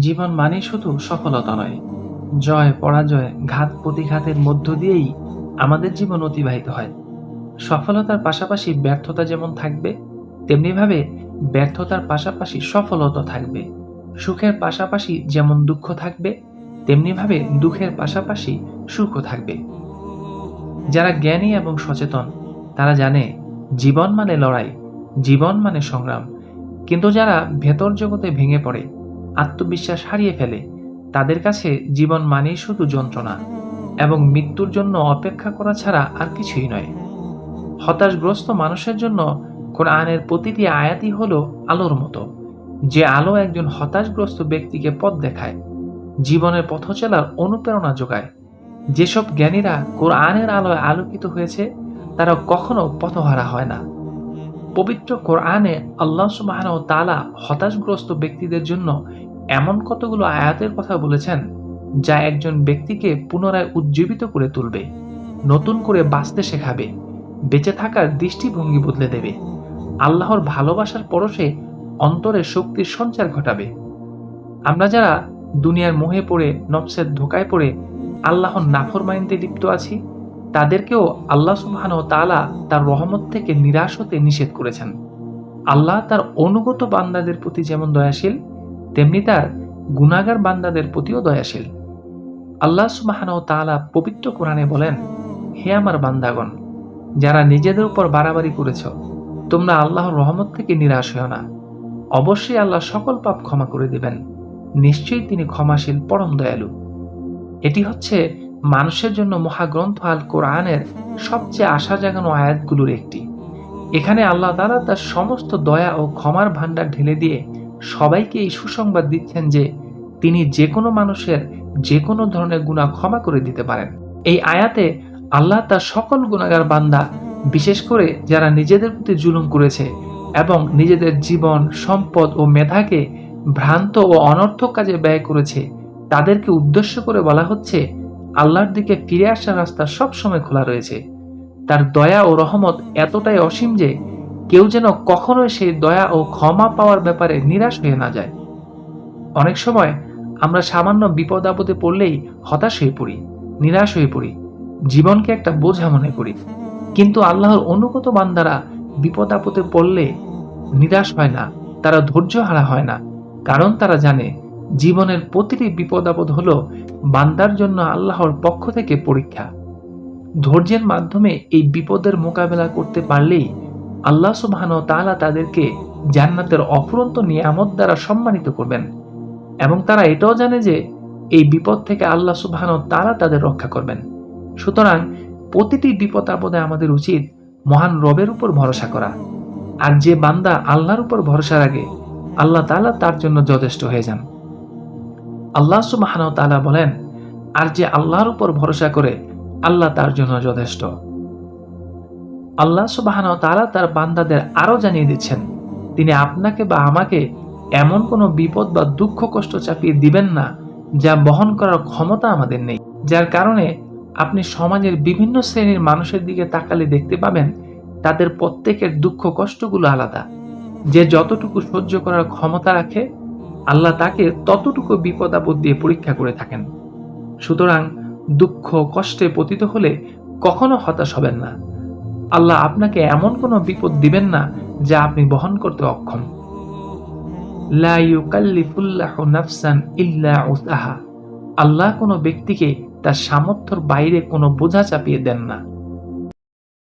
জীবন মানে শুধু সফলতা নয়। জয়, পরাজয়, ঘাত, প্রতিঘাতের মধ্য দিয়েই আমাদের জীবন অতিবাহিত হয়। সফলতার পাশাপাশি ব্যর্থতা যেমন থাকবে, তেমনিভাবে ব্যর্থতার পাশাপাশি সফলতা থাকবে। সুখের পাশাপাশি যেমন দুঃখ থাকবে, তেমনিভাবে দুঃখের পাশাপাশি সুখও থাকবে। যারা জ্ঞানী এবং সচেতন, তারা জানে জীবন মানে লড়াই, জীবন মানে সংগ্রাম। কিন্তু যারা ভেতর জগতে ভেঙে পড়ে আত্মবিশ্বাস হারিয়ে ফেলে। তাদের কাছে জীবন মানেই শুধু যন্ত্রণা এবং মৃত্যুর জন্য অপেক্ষা করা ছাড়া আর কিছুই নয়। হতাশগ্রস্ত মানুষের জন্য কোরআনের প্রতিটি আয়াতই হল আলোর মতো। যে আলো একজন হতাশগ্রস্ত ব্যক্তিকে পথ দেখায়, জীবনের পথ চলার অনুপ্রেরণা যোগায়। যেসব জ্ঞানীরা কোরআনের আলোয় আলোকিত হয়েছে, তারা কখনো পথহারা হয় না। পবিত্র কোরআনে আল্লাহ সুবাহ তালা হতাশগ্রস্ত ব্যক্তিদের জন্য এমন কতগুলো আয়াতের কথা বলেছেন যা একজন ব্যক্তিকে পুনরায় উজ্জীবিত করে তুলবে, নতুন করে বাঁচতে শেখাবে, বেঁচে থাকার দৃষ্টিভঙ্গি বদলে দেবে, আল্লাহর ভালোবাসার পরশে অন্তরে শক্তির সঞ্চার ঘটাবে। আমরা যারা দুনিয়ার মোহে পড়ে, নফসের ধোকায় পড়ে, আল্লাহর নাফর নাফরমাইনতে লিপ্ত আছি তাদেরকেও আল্লাহ সুবহান ও তালা তার রহমত থেকে নিরাশ হতে নিষেধ করেছেন। আল্লাহ তার অনুগত বান্দাদের প্রতি যেমন দয়াশীল, তেমনি তার গুণাগার বান্দাদের প্রতিও দয়াশীল। আল্লাহ সুবহান ও তালা পবিত্র কোরআনে বলেন, হে আমার বান্দাগণ, যারা নিজেদের উপর বাড়াবাড়ি করেছ, তোমরা আল্লাহর রহমত থেকে নিরাশ হও না। অবশ্যই আল্লাহ সকল পাপ ক্ষমা করে দেবেন। নিশ্চয়ই তিনি ক্ষমাশীল, পরম দয়ালু। এটি হচ্ছে মানুষের জন্য মহাগ্রন্থ আল কোরআনের সবচেয়ে আশা জাগানো আয়াতগুলোর একটি। এখানে আল্লাহ তালা তার সমস্ত দয়া ও ক্ষমার ভাণ্ডার ঢেলে দিয়ে সবাইকে এই সুসংবাদ দিচ্ছেন যে তিনি যে কোনো মানুষের যে কোনো ধরনের গুণা ক্ষমা করে দিতে পারেন। এই আয়াতে আল্লাহ তার সকল গুণাগার বান্দা, বিশেষ করে যারা নিজেদের প্রতি জুলুম করেছে এবং নিজেদের জীবন, সম্পদ ও মেধাকে ভ্রান্ত ও অনর্থক কাজে ব্যয় করেছে, তাদেরকে উদ্দেশ্য করে বলা হচ্ছে আল্লাহর দিকে ফিরে আসার রাস্তা সবসময় খোলা রয়েছে। তার দয়া ও রহমত এতটাই অসীম যে কেউ যেন কখনোই সেই দয়া ও ক্ষমা পাওয়ার ব্যাপারে নিরাশ হয়ে না যায়। অনেক সময় আমরা সামান্য বিপদ আপদে পড়লেই হতাশ হয়ে পড়ি, নিরাশ হয়ে পড়ি, জীবনকে একটা বোঝা মনে করি। কিন্তু আল্লাহর অনুগত বান্দারা বিপদ আপদে পড়লে নিরাশ হয় না, তারা ধৈর্য হারা হয় না, কারণ তারা জানে জীবনের প্রতিটি বিপদ আপদ হল বান্দার জন্য আল্লাহর পক্ষ থেকে পরীক্ষা। ধৈর্যের মাধ্যমে এই বিপদের মোকাবেলা করতে পারলেই আল্লাহ সুবাহান তাআলা তাদেরকে জান্নাতের অফুরন্ত নিয়ামত দ্বারা সম্মানিত করবেন এবং তারা এটাও জানে যে এই বিপদ থেকে আল্লাহ সুবাহান তাআলা তাদের রক্ষা করবেন। সুতরাং প্রতিটি বিপদ আপদে আমাদের উচিত মহান রবের উপর ভরসা করা। আর যে বান্দা আল্লাহর উপর ভরসা রাখে, আল্লাহ তাআলা তার জন্য যথেষ্ট হয়ে যান। আল্লাহ সুবাহান তাআলা বলেন, আর যে আল্লাহর উপর ভরসা করে, আল্লাহ তার জন্য যথেষ্ট। আল্লাহ সুবাহান তাআলা তার বান্দাদের আরও জানিয়ে দিচ্ছেন, তিনি আপনাকে বা আমাকে এমন কোনো বিপদ বা দুঃখ, কষ্ট চাপিয়ে দিবেন না, যা বহন করার ক্ষমতা আমাদের নেই। যার কারণে আপনি সমাজের বিভিন্ন শ্রেণির মানুষের দিকে তাকালে দেখতে পাবেন, তাদের প্রত্যেকের দুঃখ, কষ্টগুলো আলাদা। যে যতটুকু সহ্য করার ক্ষমতা রাখে আল্লাহ তাকে ততটুকু বিপদ আপদ দিয়ে পরীক্ষা করে থাকেন। সুতরাং দুঃখ, কষ্টে পতিত হলে কখনো হতাশ হবেন না। আল্লাহ আপনাকে এমন কোনো বিপদ দিবেন না যা আপনি বহন করতে অক্ষম। আল্লাহ কোনো ব্যক্তিকে তার সামর্থ্যর বাইরে কোনো বোঝা চাপিয়ে দেন না।